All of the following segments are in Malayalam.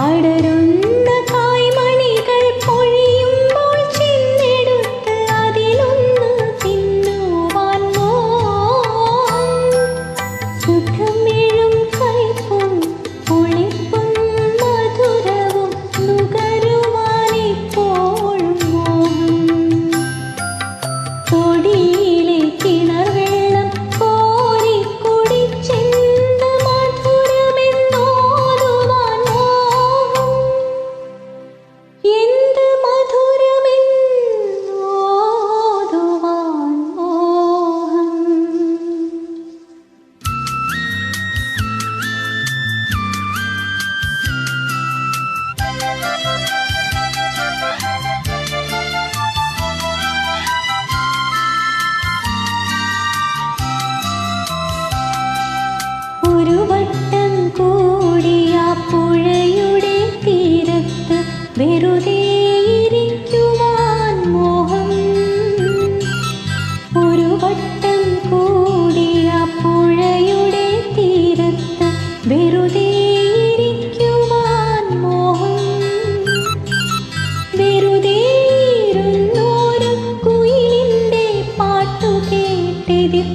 ஆடரும் വെറുതെയിരിക്കുവാൻ മോഹം. ഒരു വട്ടം കൂടി മോഹം. പാട്ടു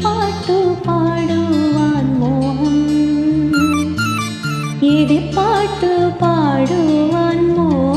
പാട്ടു പാടുവാൻ മോഹം. എതി പാട്ടു പാടുവാൻ മോഹം?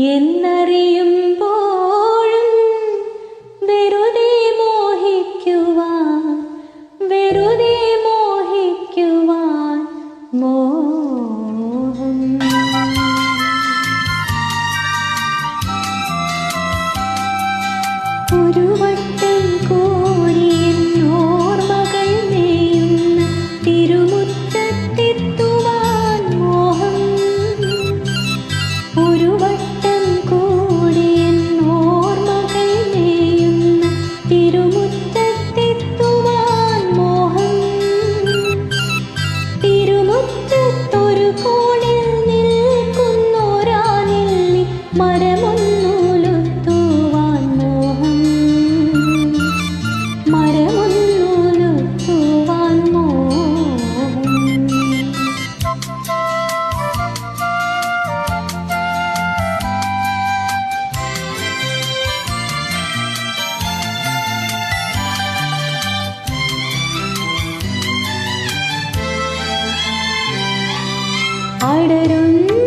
yin இந்த പടരുന്നു